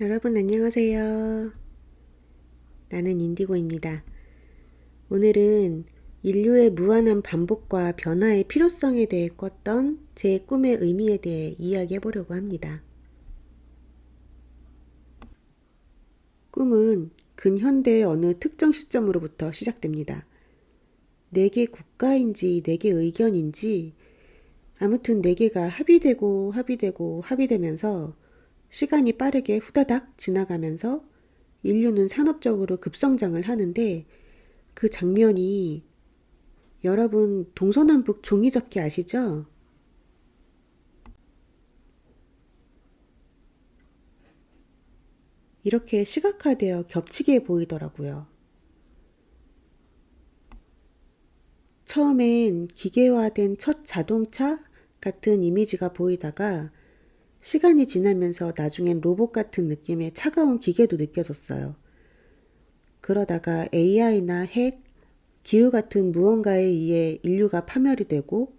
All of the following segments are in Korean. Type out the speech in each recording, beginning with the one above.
여러분 안녕하세요. 나는 인디고입니다. 오늘은 인류의 무한한 반복과 변화의 필요성에 대해 꿨던 제 꿈의 의미에 대해 이야기해 보려고 합니다. 꿈은 근현대의 어느 특정 시점으로부터 시작됩니다. 내게 국가인지 내게 의견인지 아무튼 네 개가 합의되고 합의되고 합의되면서 시간이 빠르게 후다닥 지나가면서 인류는 산업적으로 급성장을 하는데 그 장면이 여러분 동서남북 종이접기 아시죠? 이렇게 시각화되어 겹치게 보이더라고요. 처음엔 기계화된 첫 자동차 같은 이미지가 보이다가 시간이 지나면서 나중엔 로봇 같은 느낌의 차가운 기계도 느껴졌어요. 그러다가 AI나 핵, 기후 같은 무언가에 의해 인류가 파멸이 되고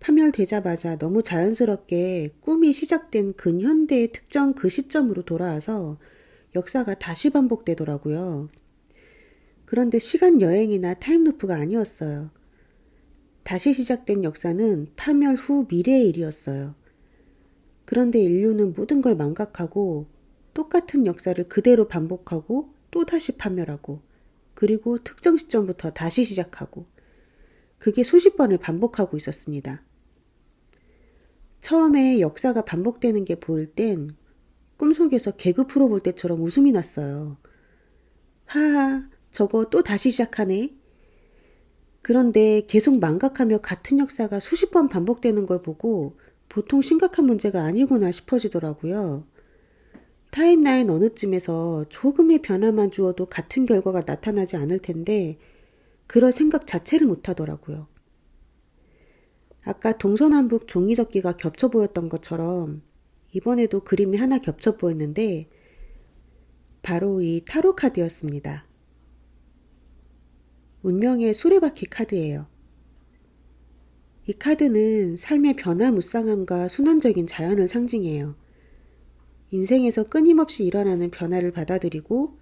파멸되자마자 너무 자연스럽게 꿈이 시작된 근현대의 특정 그 시점으로 돌아와서 역사가 다시 반복되더라고요. 그런데 시간 여행이나 타임루프가 아니었어요. 다시 시작된 역사는 파멸 후 미래의 일이었어요. 그런데 인류는 모든 걸 망각하고 똑같은 역사를 그대로 반복하고 또 다시 파멸하고 그리고 특정 시점부터 다시 시작하고 그게 수십 번을 반복하고 있었습니다. 처음에 역사가 반복되는 게 보일 땐 꿈속에서 개그 프로 볼 때처럼 웃음이 났어요. 하하, 저거 또 다시 시작하네. 그런데 계속 망각하며 같은 역사가 수십 번 반복되는 걸 보고 보통 심각한 문제가 아니구나 싶어지더라고요. 타임라인 어느 쯤에서 조금의 변화만 주어도 같은 결과가 나타나지 않을 텐데 그럴 생각 자체를 못 하더라고요. 아까 동서남북 종이접기가 겹쳐 보였던 것처럼 이번에도 그림이 하나 겹쳐 보였는데 바로 이 타로 카드였습니다. 운명의 수레바퀴 카드예요. 이 카드는 삶의 변화무쌍함과 순환적인 자연을 상징해요. 인생에서 끊임없이 일어나는 변화를 받아들이고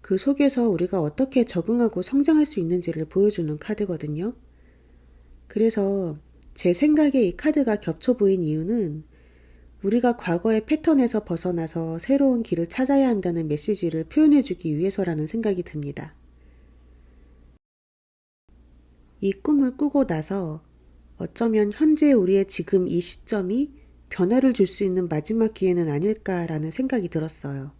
그 속에서 우리가 어떻게 적응하고 성장할 수 있는지를 보여주는 카드거든요. 그래서 제 생각에 이 카드가 겹쳐 보인 이유는 우리가 과거의 패턴에서 벗어나서 새로운 길을 찾아야 한다는 메시지를 표현해주기 위해서라는 생각이 듭니다. 이 꿈을 꾸고 나서 어쩌면 현재 우리의 지금 이 시점이 변화를 줄 수 있는 마지막 기회는 아닐까라는 생각이 들었어요.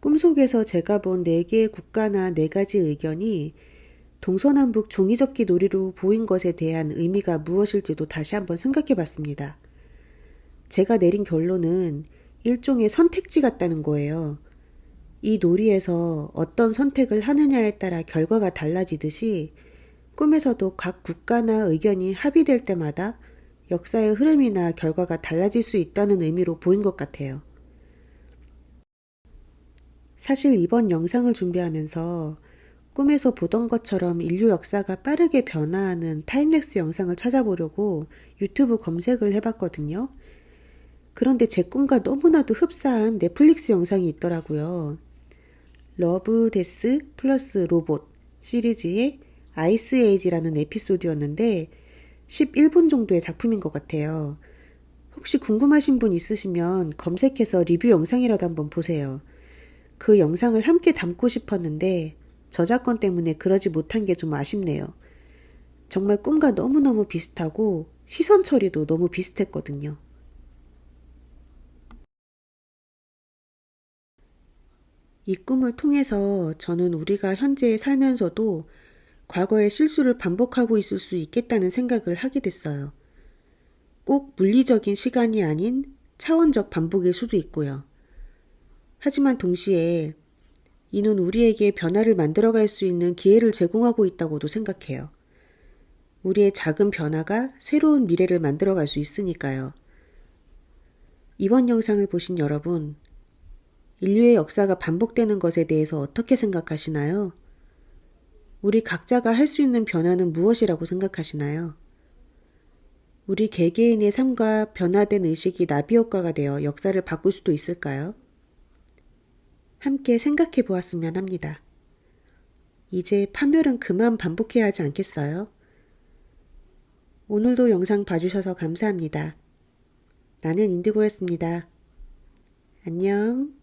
꿈속에서 제가 본 네 개의 국가나 네 가지 의견이 동서남북 종이접기 놀이로 보인 것에 대한 의미가 무엇일지도 다시 한번 생각해 봤습니다. 제가 내린 결론은 일종의 선택지 같다는 거예요. 이 놀이에서 어떤 선택을 하느냐에 따라 결과가 달라지듯이 꿈에서도 각 국가나 의견이 합의될 때마다 역사의 흐름이나 결과가 달라질 수 있다는 의미로 보인 것 같아요. 사실 이번 영상을 준비하면서 꿈에서 보던 것처럼 인류 역사가 빠르게 변화하는 타임렉스 영상을 찾아보려고 유튜브 검색을 해봤거든요. 그런데 제 꿈과 너무나도 흡사한 넷플릭스 영상이 있더라고요. 러브 데스 플러스 로봇 시리즈의 아이스 에이지라는 에피소드였는데 11분 정도의 작품인 것 같아요. 혹시 궁금하신 분 있으시면 검색해서 리뷰 영상이라도 한번 보세요. 그 영상을 함께 담고 싶었는데 저작권 때문에 그러지 못한 게 좀 아쉽네요. 정말 꿈과 너무너무 비슷하고 시선 처리도 너무 비슷했거든요. 이 꿈을 통해서 저는 우리가 현재 살면서도 과거의 실수를 반복하고 있을 수 있겠다는 생각을 하게 됐어요. 꼭 물리적인 시간이 아닌 차원적 반복일 수도 있고요. 하지만 동시에 이는 우리에게 변화를 만들어갈 수 있는 기회를 제공하고 있다고도 생각해요. 우리의 작은 변화가 새로운 미래를 만들어갈 수 있으니까요. 이번 영상을 보신 여러분, 인류의 역사가 반복되는 것에 대해서 어떻게 생각하시나요? 우리 각자가 할 수 있는 변화는 무엇이라고 생각하시나요? 우리 개개인의 삶과 변화된 의식이 나비 효과가 되어 역사를 바꿀 수도 있을까요? 함께 생각해 보았으면 합니다. 이제 파멸은 그만 반복해야 하지 않겠어요? 오늘도 영상 봐주셔서 감사합니다. 나는 인디고였습니다. 안녕.